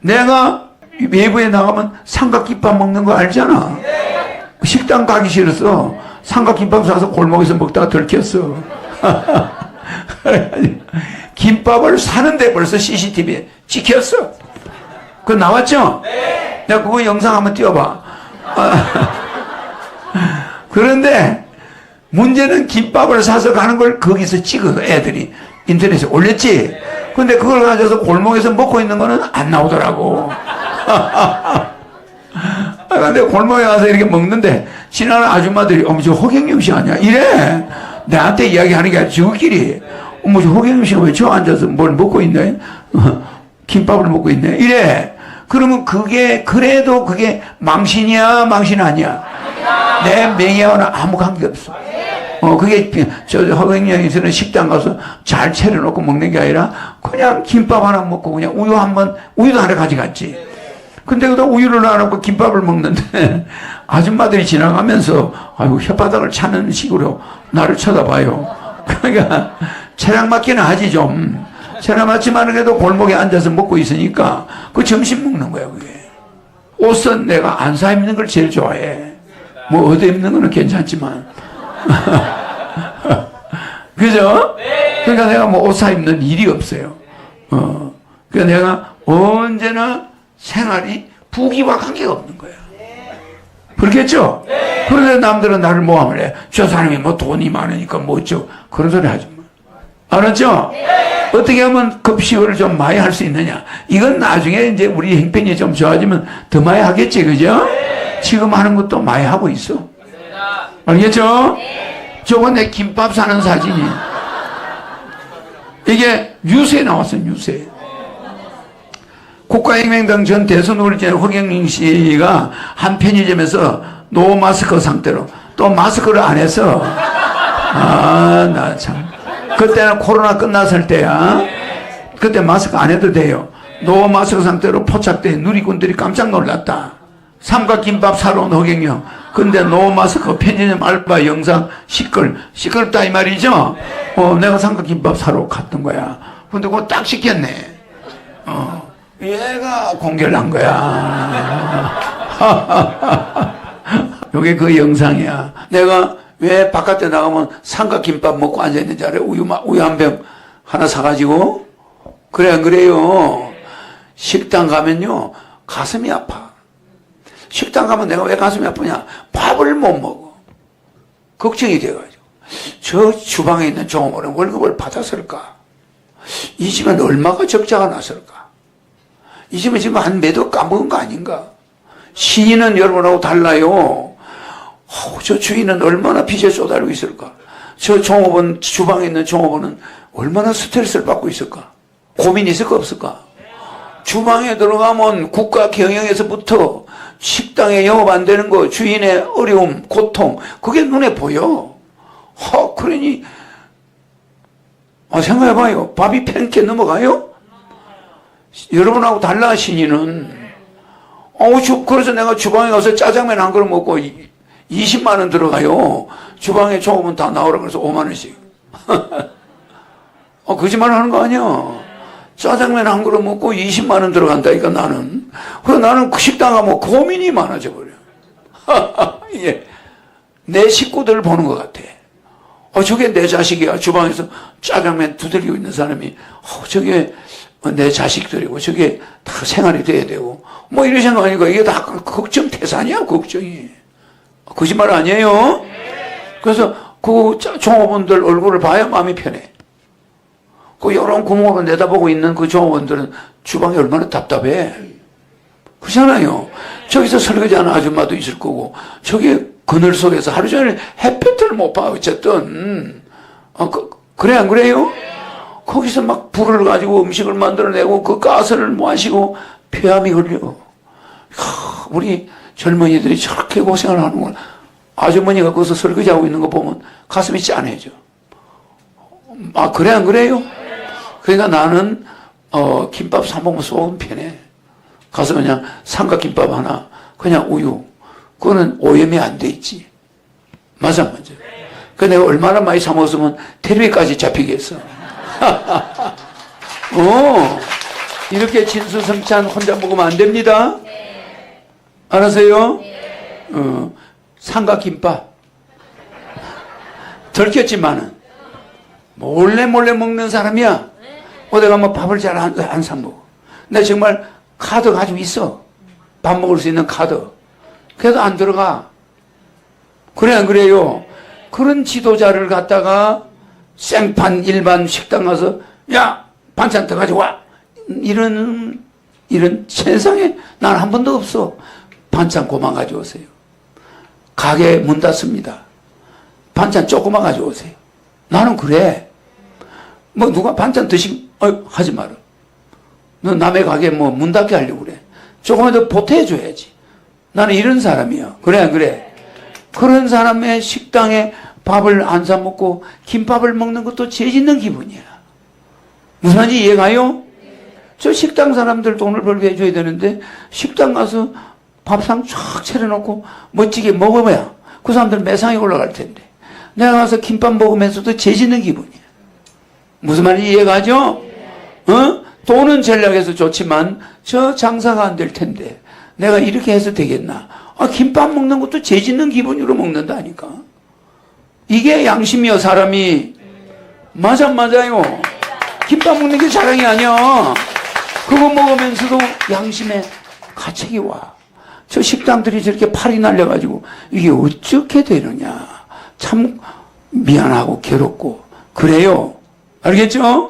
내가 외부에 나가면 삼각김밥 먹는 거 알잖아. 식당 가기 싫어서 삼각김밥 사서 골목에서 먹다가 들켰어. 김밥을 사는데 벌써 CCTV에 찍혔어. 그거 나왔죠? 내가 그거 영상 한번 띄워봐. 아, 그런데 문제는 김밥을 사서 가는 걸 거기서 찍어 애들이 인터넷에 올렸지. 근데 그걸 가져서 골목에서 먹고 있는 거는 안 나오더라고. 근데 골목에 가서 이렇게 먹는데 지나는 아줌마들이 어머 저 허경영 씨 아니야? 이래 나한테 이야기하는 게 아니라 저끼리 어머 저 허경영 씨가 왜 저 앉아서 뭘 먹고 있네? 김밥을 먹고 있네? 이래 그러면 그게 그래도 그게 망신이야 망신 아니야? 내 명예와는 아무 관계 없어. 어, 그게, 저, 허경영에서는 식당 가서 잘 차려놓고 먹는 게 아니라, 그냥 김밥 하나 먹고, 그냥 우유 한 번, 우유도 하나 가져갔지. 근데 그다 우유를 놔놓고 김밥을 먹는데, 아줌마들이 지나가면서, 아이고, 혓바닥을 차는 식으로 나를 쳐다봐요. 그러니까, 차량 맞기는 하지, 좀. 차량 맞지만 그래도 골목에 앉아서 먹고 있으니까, 그 점심 먹는 거야, 그게. 옷은 내가 안 사 입는 걸 제일 좋아해. 뭐, 얻어 입는 거는 괜찮지만. 그죠? 그러니까 내가 뭐 옷 사 입는 일이 없어요. 어. 그러니까 내가 언제나 생활이 부귀와 관계가 없는 거야. 그렇겠죠? 그런데 남들은 나를 모함을 해. 저 사람이 뭐 돈이 많으니까 뭐 어쩌고. 그런 소리 하지 마. 알았죠? 어떻게 하면 급식을 좀 많이 할 수 있느냐. 이건 나중에 이제 우리 행편이 좀 좋아지면 더 많이 하겠지. 그죠? 지금 하는 것도 많이 하고 있어. 알겠죠? 저거 내 김밥 사는 사진이. 이게 뉴스에 나왔어, 뉴스에. 국가혁명당 전 대선 후보자 허경영 씨가 한 편의점에서 노 마스크 상태로 또 마스크를 안 해서 아, 나 참. 그때는 코로나 끝났을 때야. 그때 마스크 안 해도 돼요. 노 마스크 상태로 포착돼 누리꾼들이 깜짝 놀랐다. 삼각김밥 사러 온 허경영. 근데 노 마스크 편의점 알바 영상 시끌 시끄럽다 이 말이죠. 어, 내가 삼각김밥 사러 갔던 거야. 근데 그거 딱 시켰네. 어, 얘가 공개를 한 거야. 요게 그 영상이야. 내가 왜 바깥에 나가면 삼각김밥 먹고 앉아있는지 알아요? 우유, 마- 우유 한 병 하나 사가지고? 그래, 안 그래요? 식당 가면요, 가슴이 아파. 식당 가면 내가 왜 가슴이 아프냐? 밥을 못 먹어. 걱정이 돼가지고. 저 주방에 있는 종업원은 월급을 받았을까? 이 집엔 얼마가 적자가 났을까? 이 집은 지금 한 매도 까먹은 거 아닌가? 신인은 여러분하고 달라요. 어우, 저 주인은 얼마나 빚에 쏟아리고 있을까? 저 종업원, 주방에 있는 종업원은 얼마나 스트레스를 받고 있을까? 고민이 있을까, 없을까? 주방에 들어가면 국가 경영에서부터 식당에 영업 안 되는 거, 주인의 어려움, 고통, 그게 눈에 보여. 허, 그러니, 아, 생각해봐요. 밥이 팽게 넘어가요? 여러분하고 달라, 신이는. 어, 주, 그래서 내가 주방에 가서 짜장면 한 그릇 먹고 이- 20만 원 들어가요. 주방에 종업원 다 나오라 그래서 5만 원씩. 어, 거짓말 하는 거 아니야. 짜장면 한 그릇 먹고 20만 원 들어간다니까 나는. 그래 나는 그 식당 가면 고민이 많아져 버려. 예. 내 식구들을 보는 것 같아. 어, 저게 내 자식이야. 주방에서 짜장면 두들기고 있는 사람이, 어, 저게 내 자식들이고, 저게 다 생활이 돼야 되고, 뭐 이런 생각하니까 이게 다 걱정 태산이야, 걱정이. 거짓말 아니에요? 그래서 그 짜- 종업원들 얼굴을 봐야 마음이 편해. 그 요런 구멍으로 내다보고 있는 그 종업원들은 주방이 얼마나 답답해. 그렇잖아요. 저기서 설거지하는 아줌마도 있을 거고, 저기 그늘 속에서 하루 종일 햇볕을 못 봐, 어쨌든. 어, 그, 그래, 안 그래요? 거기서 막 불을 가지고 음식을 만들어내고 그 가스를 마시고 폐암이 걸려. 하, 우리 젊은이들이 저렇게 고생을 하는구나. 아주머니가 거기서 설거지하고 있는 거 보면 가슴이 짠해져. 아, 그래, 안 그래요? 그러니까 나는, 어, 김밥 사 먹으면 속은 편해. 가서 그냥 삼각김밥 하나, 그냥 우유. 그거는 오염이 안 돼 있지. 맞아, 맞아. 그 내가 얼마나 많이 사 먹었으면 텔레비까지 잡히겠어. 어. 이렇게 진수성찬 혼자 먹으면 안 됩니다. 알았어요? 어, 삼각김밥. 들켰지만은 몰래 몰래 먹는 사람이야. 어디 가면 밥을 잘안안사 먹어. 나 정말 카드 가지고 있어. 밥 먹을 수 있는 카드. 그래도 안 들어가. 그래 안 그래요? 그런 지도자를 갖다가 생판 일반 식당 가서 야 반찬 더 가져와 이런 이런 세상에 난 한 번도 없어 반찬 고만 가져오세요 가게 문 닫습니다 반찬 조금만 가져오세요 나는 그래 뭐 누가 반찬 드시 어 하지 마라 너 남의 가게 뭐 문 닫게 하려고 그래 더 보태줘야지 나는 이런 사람이야 그래 안 그래 그런 사람의 식당에 밥을 안 사 먹고 김밥을 먹는 것도 죄 짓는 기분이야. 무슨 말인지 이해가요? 저 식당 사람들 돈을 벌게 해줘야 되는데 식당 가서 밥상 쫙 차려놓고 멋지게 먹어봐야 그 사람들 매상에 올라갈 텐데 내가 가서 김밥 먹으면서도 죄 짓는 기분이야. 무슨 말인지 이해가죠? 어? 돈은 전략해서 좋지만 저 장사가 안 될 텐데 내가 이렇게 해서 되겠나? 아, 김밥 먹는 것도 죄 짓는 기분으로 먹는다니까. 이게 양심이요, 사람이. 맞아, 맞아요. 김밥 먹는 게 자랑이 아니야. 그거 먹으면서도 양심에 가책이 와. 저 식당들이 저렇게 팔이 날려가지고 이게 어떻게 되느냐. 참 미안하고 괴롭고. 그래요. 알겠죠?